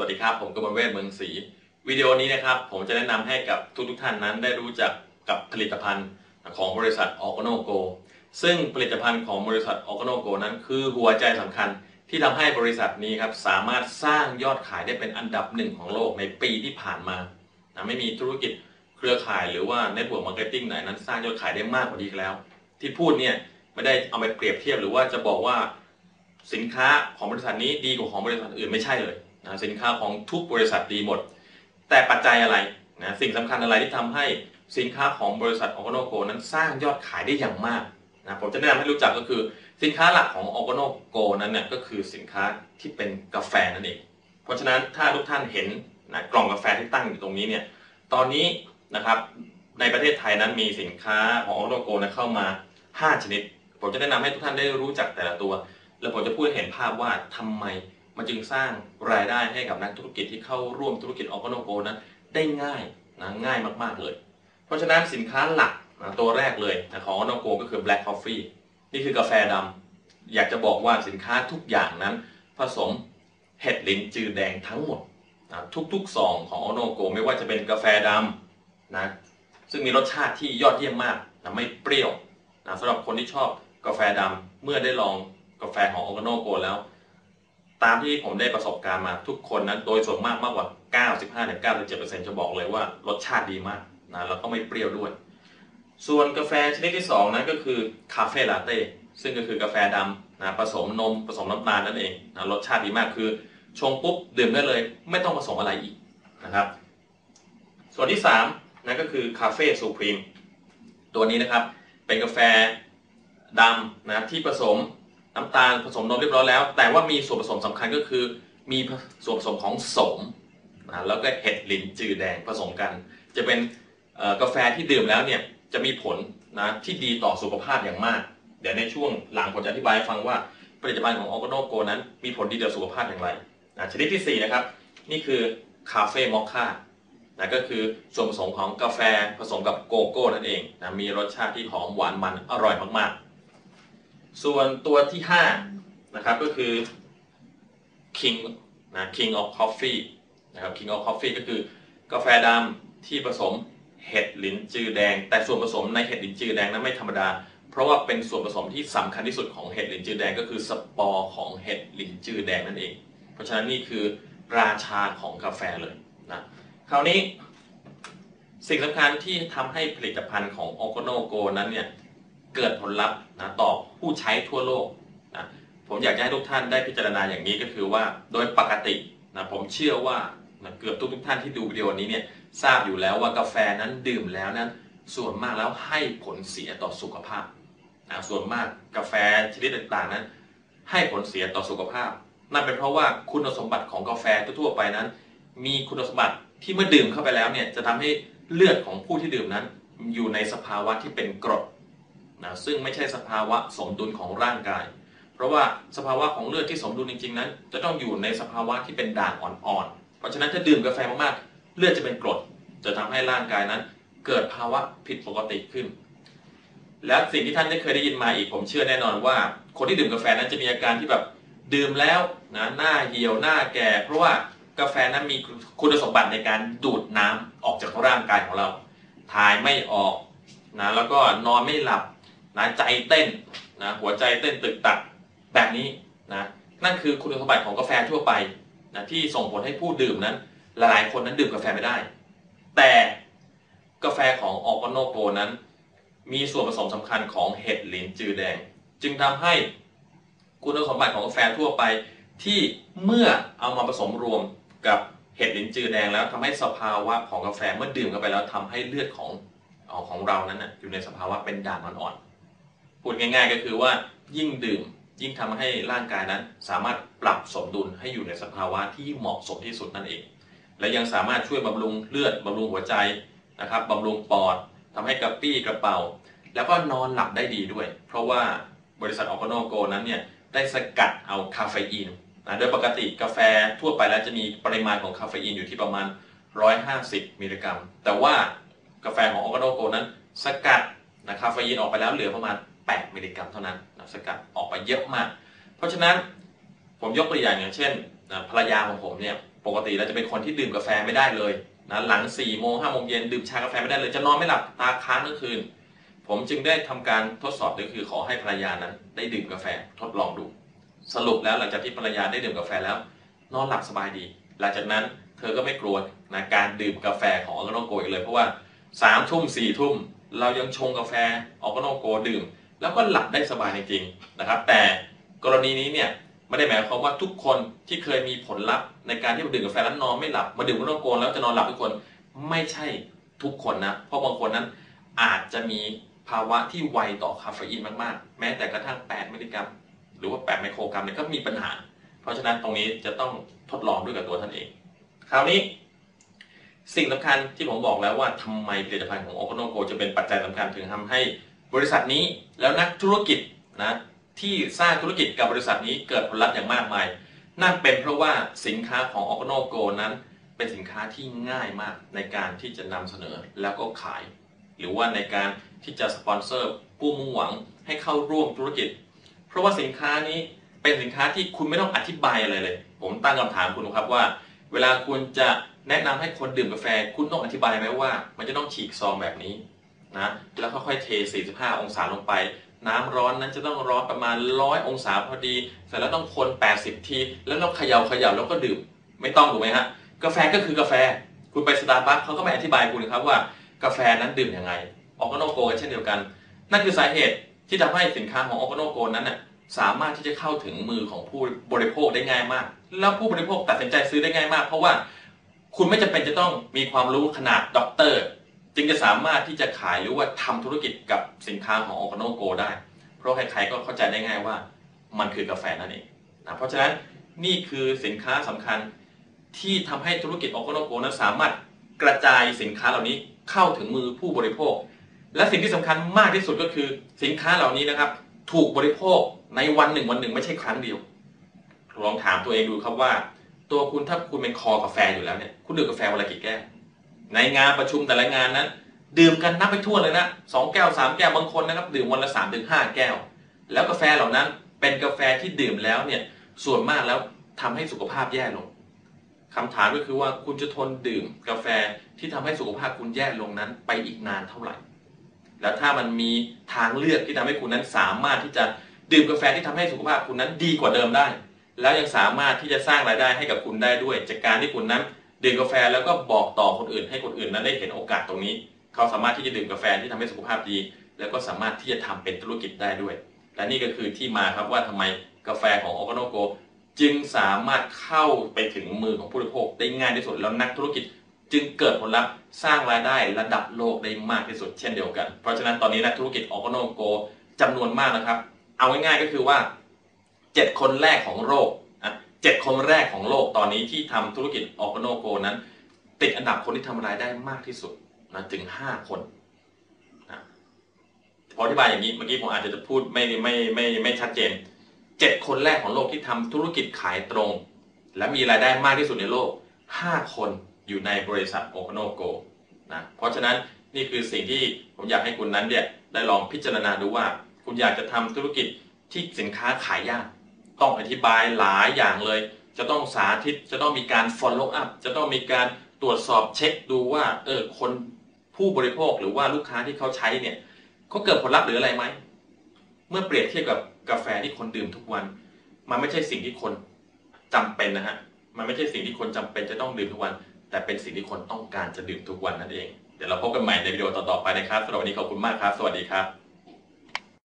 วัสดีครับ ผมกมลเวทเมืองศรีวิดีโอนี้นะครับ ผมจะแนะนำให้กับทุกทุกท่านนั้นได้รู้จักกับผลิตภัณฑ์ของบริษัทออโกโนโก ซึ่งผลิตภัณฑ์ของบริษัทออโกโนโกนั้น คือหัวใจสำคัญที่ทำให้บริษัทนี้ครับสามารถสร้างยอดขายได้เป็นอันดับหนึ่งของโลกในปีที่ผ่านมานะไม่มีธุรกิจเครือข่ายหรือว่าเน็ตเวิร์กมาร์เก็ตติ้งไหนนั้นสร้างยอดขายได้มากกว่านี้แล้ว ที่พูดเนี่ยไม่ได้เอาไปเปรียบเทียบหรือว่าจะบอกว่าสินค้าของบริษัทนี้ดีกว่าของบริษัทอื่นไม่ใช่เลย นะสินค้าของทุกบริษัทดีหมด แต่ปัจจัยอะไรนะสิ่งสำคัญอะไรที่ทำให้สินค้าของบริษัทออโกโนโกนั้นสร้างยอดขายได้อย่างมากนะผมจะแนะนำให้รู้จักก็คือสินค้าหลักของออโกโนโกนั้นเนี่ยก็คือสินค้าที่เป็นกาแฟนั่นเอง เพราะฉะนั้นถ้าทุกท่านเห็นนะกล่องกาแฟที่ตั้งอยู่ตรงนี้เนี่ยตอนนี้นะครับในประเทศไทยนั้นมีสินค้าของออโกโนโกนะเข้ามา 5 ชนิด ผมจะแนะนำให้ทุกท่านได้รู้จักแต่ละตัว แล้วผมจะพูดให้เห็นภาพว่าทำไม มันจึงสร้างรายได้ให้กับนักธุรกิจที่เข้าร่วมธุรกิจออโกโนโกนั้นได้ง่ายนะง่ายมากๆเลย เพราะฉะนั้นสินค้าหลักนะตัวแรกเลยนะของออโกโนโกก็คือ black coffee นี่คือกาแฟดำอยากจะบอกว่าสินค้าทุกอย่างนั้น ผสมเห็ดลิ้นจือแดงทั้งหมดนะทุกๆซองของออโกโนโกไม่ว่าจะเป็นกาแฟดำนะซึ่งมีรสชาติที่ยอดเยี่ยมมากนะไม่เปรี้ยวนะสำหรับคนที่ชอบกาแฟดำเมื่อได้ลองกาแฟของออโกโนโกแล้ว ตามที่ผมได้ประสบการณ์มาทุกคนนั้นโดยส่วนมากมากกว่า 95-97%จะบอกเลยว่ารสชาติดีมากนะแล้วก็ไม่เปรี้ยวด้วย ส่วนกาแฟชนิดที่2นั้นก็คือคาเฟ่ลาเต้ซึ่งก็คือกาแฟดำนะผสมนมผสมน้ำตาลนั่นเองนะรสชาติดีมากคือชงปุ๊บดื่มได้เลย ไม่ต้องผสมอะไรอีกนะครับ ส่วนที่3นั่นก็คือคาเฟ่ซูพรีมตัวนี้นะครับเป็นกาแฟดำนะที่ผสม น้ำตาลผสมนมเรียบร้อยแล้ว แต่ว่ามีส่วนผสมสำคัญก็คือ มีส่วนผสมของสมนะแล้วก็เห็ดหลินจือแดงผสมกัน จะเป็นกาแฟที่ดื่มแล้วเนี่ยจะมีผลนะที่ดีต่อสุขภาพอย่างมาก เดี๋ยวในช่วงหลังผมจะอธิบายฟังว่าผลิตภัณฑ์ของออโกโนโกนั้น มีผลดีต่อสุขภาพอย่างไรนะชนิดที่ 4 นะครับ นี่คือคาเฟ่มอคค่านะก็คือส่วนผสมของกาแฟผสมกับโกโก้นั่นเองนะมีรสชาติที่หอมหวานมันอร่อยมากๆ ส่วนตัวที่5นะครับก็คือ King นะ King of Coffee นะครับ King of Coffee ก็คือกาแฟดำที่ผสมเห็ดหลินจือแดง แต่ส่วนผสมในเห็ดหลินจือแดงนั้นไม่ธรรมดา เพราะว่าเป็นส่วนผสมที่สำคัญที่สุดของเห็ดหลินจือแดงก็คือสปอร์ของเห็ดหลินจือแดงนั่นเอง เพราะฉะนั้นนี่คือราชาของกาแฟเลยนะคราวนี้สิ่งสำคัญที่ทำให้ผลิตภัณฑ์ของออโกโนโกนั้นเนี่ย เกิดผลลัพธ์นะต่อผู้ใช้ทั่วโลกนะผมอยากให้ทุกท่านได้พิจารณาอย่างนี้ก็คือว่าโดยปกตินะผมเชื่อว่านะเกือบทุกทุกท่านที่ดูวิดีโอนี้เนี่ยทราบอยู่แล้วว่ากาแฟนั้นดื่มแล้วนั้น ส่วนมากแล้วให้ผลเสียต่อสุขภาพนะส่วนมากกาแฟชนิดต่างๆนั้น ให้ผลเสียต่อสุขภาพ นั่นเป็นเพราะว่าคุณสมบัติของกาแฟทั่วๆไปนั้น มีคุณสมบัติที่เมื่อดื่มเข้าไปแล้วเนี่ยจะทำให้เลือดของผู้ที่ดื่มนั้น อยู่ในสภาวะที่เป็นกรด นะซึ่งไม่ใช่สภาวะสมดุลของร่างกาย เพราะว่าสภาวะของเลือดที่สมดุลจริงๆนั้น จะต้องอยู่ในสภาวะที่เป็นด่างอ่อนๆ เพราะฉะนั้นถ้าดื่มกาแฟมากๆ เลือดจะเป็นกรด จะทำให้ร่างกายนั้น เกิดภาวะผิดปกติขึ้น และสิ่งที่ท่านได้เคยได้ยินมาอีกผมเชื่อแน่นอนว่า คนที่ดื่มกาแฟนั้นจะมีอาการที่แบบดื่มแล้วนะหน้าเหี่ยวหน้าแก่ เพราะว่ากาแฟนั้นมีคุณสมบัติในการดูดน้ำออกจากร่างกายของเรา ถ่ายไม่ออกนะแล้วก็นอนไม่หลับ นะใจเต้นนะหัวใจเต้นตึกตักแบบนี้นะนั่นคือคุณสมบัติของกาแฟทั่วไปนะที่ส่งผลให้ผู้ดื่มนั้น หลายๆคนนั้นดื่มกาแฟไม่ได้ แต่กาแฟของออร์กโนโกนั้น มีส่วนผสมสำคัญของเห็ดลินจือแดง จึงทำให้คุณสมบัติของกาแฟทั่วไป ที่เมื่อเอามาผสมรวมกับเห็ดลินจือแดงแล้วทำให้สภาวะของกาแฟเมื่อดื่มเข้าไปแล้วทำให้เลือดของของเรานั้นนะอยู่ในสภาวะเป็นด่างอ่อนๆ พูดง่าย ๆ ก็คือว่ายิ่งดื่มยิ่งทำให้ร่างกายนั้น สามารถปรับสมดุลให้อยู่ในสภาวะที่เหมาะสมที่สุดนั่นเอง และยังสามารถช่วยบำรุงเลือดบำรุงหัวใจนะครับบำรุงปอดทำให้กระปี้กระเป๋า แล้วก็นอนหลับได้ดีด้วย เพราะว่าบริษัทออโกโนโกนั้นเนี่ยได้สกัดเอาคาเฟอีนนะโดยปกติกาแฟทั่วไปแล้วจะมีปริมาณของคาเฟอีนอยู่ที่ประมาณ 150 มิลลิกรัม แต่ว่ากาแฟของออโกโนโกนั้นสกัดนะคาเฟอีนออกไปแล้วเหลือประมาณ 8 มิลลิกรัมเท่านั้นนะสกัดออกไปเยอะมาก เพราะฉะนั้นผมยกตัวอย่างอย่างเช่นนะภรรยาของผมเนี่ยปกติเราจะเป็นคนที่ดื่มกาแฟไม่ได้เลยนะหลัง4ี่โมงห้าโมงเย็นดื่มชากาแฟไม่ได้เลยจะนอนไม่หลับตาค้างทั้งคืน ผมจึงได้ทำการทดสอบก็คือขอให้ภรรยานั้น ได้ดื่มกาแฟทดลองดู สรุปแล้วหลังจากที่ภรรยาได้ดื่มกาแฟแล้ว นอนหลับสบายดี หลังจากนั้นเธอก็ไม่กลัวนะการดื่มกาแฟของออร์แกโนโกอีกเลยเพราะว่าสามทุ่มสี่ทุ่มเรายังชงกาแฟออร์แกโนโกดื่ม แล้วก็หลับได้สบายจริงๆนะครับ แต่กรณีนี้เนี่ยไม่ได้หมายความว่าทุกคนที่เคยมีผลลัพธ์ในการที่มาดื่มกาแฟแล้วนอนไม่หลับมาดื่มออร์แกโนโกแล้วจะนอนหลับทุกคนไม่ใช่ทุกคนนะเพราะบางคนนั้นอาจจะมีภาวะที่ไวต่อคาเฟอีนมากๆ แม้แต่กระทั่ง 8 มิลลิกรัม หรือว่า 8 ไมโครกรัมเนี่ยก็มีปัญหา เพราะฉะนั้นตรงนี้จะต้องทดลองด้วยกับตัวท่านเอง คราวนี้สิ่งสำคัญที่ผมบอกแล้วว่าทำไมผลิตภัณฑ์ของโอโคโนโกจะเป็นปัจจัยสำคัญถึงทำให้ บริษัทนี้แล้วนักธุรกิจนะที่สร้างธุรกิจกับบริษัทนี้เกิดผลลัพธ์อย่างมากมาย นั่นเป็นเพราะว่าสินค้าของโอโคโนโกนั้น เป็นสินค้าที่ง่ายมากในการที่จะนำเสนอแล้วก็ขาย หรือว่าในการที่จะสปอนเซอร์ผู้มุ่งหวังให้เข้าร่วมธุรกิจ เพราะว่าสินค้านี้เป็นสินค้าที่คุณไม่ต้องอธิบายอะไรเลย ผมตั้งคำถามคุณครับว่า เวลาคุณจะแนะนำให้คนดื่มกาแฟ คุณต้องอธิบายไหมว่า มันจะต้องฉีกซองแบบนี้ นะแล้วค่อยๆเท 45 องศาลงไป น้ำร้อนนั้นจะต้องร้อนประมาณ 100 องศาพอดีเสร็จแล้วต้องคน 80 ที แล้วเราเขย่าเขย่าแล้วก็ดื่มไม่ต้องถูกไหมฮะกาแฟก็คือกาแฟ คุณไปสตาร์บัคเขาก็ไม่อธิบายคุณครับว่ากาแฟนั้นดื่มยังไงออกโนโกกันเช่นเดียวกัน นั่นคือสาเหตุที่ทำให้สินค้าของออกโนโกนั้นน่ะสามารถที่จะเข้าถึงมือของผู้บริโภคได้ง่ายมาก แล้วผู้บริโภคตัดสินใจซื้อได้ง่ายมาก เพราะว่าคุณไม่จำเป็นจะต้องมีความรู้ขนาดด็อกเตอร์ จึงจะสามารถที่จะขายหรือว่าทำธุรกิจกับสินค้าของออกโนโกได้ เพราะใครๆก็เข้าใจได้ง่ายว่ามันคือกาแฟนั่นเองนะเพราะฉะนั้นนี่คือสินค้าสำคัญที่ทำให้ธุรกิจออกโนโกนั้นสามารถกระจายสินค้าเหล่านี้เข้าถึงมือผู้บริโภค และสิ่งที่สำคัญมากที่สุดก็คือสินค้าเหล่านี้นะครับ ถูกบริโภคในวันหนึ่งวันหนึ่งไม่ใช่ครั้งเดียวลองถามตัวเองดูครับว่า ตัวคุณถ้าคุณเป็นคอกาแฟอยู่แล้วเนี่ยคุณดื่มกาแฟวันละกี่แก้ว ในงานประชุมแต่ละงานนั้น ดื่มกันนับไปทั่วเลยนะสองแก้วสามแก้วบางคนนะครับ ดื่มวันละสามถึงห้าแก้ว แล้วกาแฟเหล่านั้นเป็นกาแฟที่ดื่มแล้วเนี่ยส่วนมากแล้วทำให้สุขภาพแย่ลงคำถามก็คือว่าคุณจะทนดื่มกาแฟที่ทำให้สุขภาพคุณแย่ลงนั้นไปอีกนานเท่าไหร่ แล้วถ้ามันมีทางเลือกที่ทำให้คุณนั้นสามารถที่จะดื่มกาแฟที่ทำให้สุขภาพคุณนั้นดีกว่าเดิมได้ แล้วยังสามารถที่จะสร้างรายได้ให้กับคุณได้ด้วย จากการที่คุณนั้น ดื่มกาแฟแล้วก็บอกต่อคนอื่น ให้คนอื่นนั้นได้เห็นโอกาสตรงนี้ เขาสามารถที่จะดื่มกาแฟที่ทำให้สุขภาพดี แล้วก็สามารถที่จะทำเป็นธุรกิจได้ด้วย และนี่ก็คือที่มาครับว่าทำไมกาแฟของโอ a โนโกจึงสามารถเข้าไปถึงมือของผู้บริโภคได้ง่ายที่สุดแล้วนักธุรกิจจึงเกิดผลลัพธ์สร้างรายได้ระดับโลกได้มากที่สุดเช่นเดียวกัน เพราะฉะนั้นตอนนี้นักธุรกิจออโนโกจำนวนมากนะครับ เอาง่ายๆก็คือว่า 7 คนแรกของโลก อะเจ็ดคนแรกของโลกตอนนี้ที่ทำธุรกิจออโนโกนั้น ติดอันดับคนที่ทำรายได้มากที่สุดนะถึง 5 คนนะพออธิบายอย่างนี้เมื่อกี้ผมอาจจะพูดไม่ไม่ไม่ไม่ชัดเจน 7 คนแรกของโลกที่ทำธุรกิจขายตรง และมีรายได้มากที่สุดในโลก 5 คนอยู่ในบริษัทโอ a โนโกนะเพราะฉะนั้นนี่คือสิ่งที่ผมอยากให้คุณนั้นเนี่ยได้ลองพิจารณาดูว่า คุณอยากจะทำธุรกิจที่สินค้าขายยาก ต้องอธิบายหลายอย่างเลย จะต้องสาธิตจะต้องมีการ follow up จะต้องมีการตรวจสอบเช็คดูว่าเออคนผู้บริโภคหรือว่าลูกค้าที่เขาใช้เนี่ยเขาเกิดผลลัพธ์หรืออะไรไหมเมื่อเปรียบเทียบกับกาแฟที่คนดื่มทุกวัน มันไม่ใช่สิ่งที่คนจำเป็นนะฮะมันไม่ใช่สิ่งที่คนจำเป็นจะต้องดื่มทุกวัน แต่เป็นสิ่งที่คนต้องการจะดื่มทุกวันนั่นเองเดี๋ยวเราพบกันใหม่ในวิดีโอต่อๆไปนะครับสำหรับวันนี้ขอบคุณมากครับ สวัสดีครับ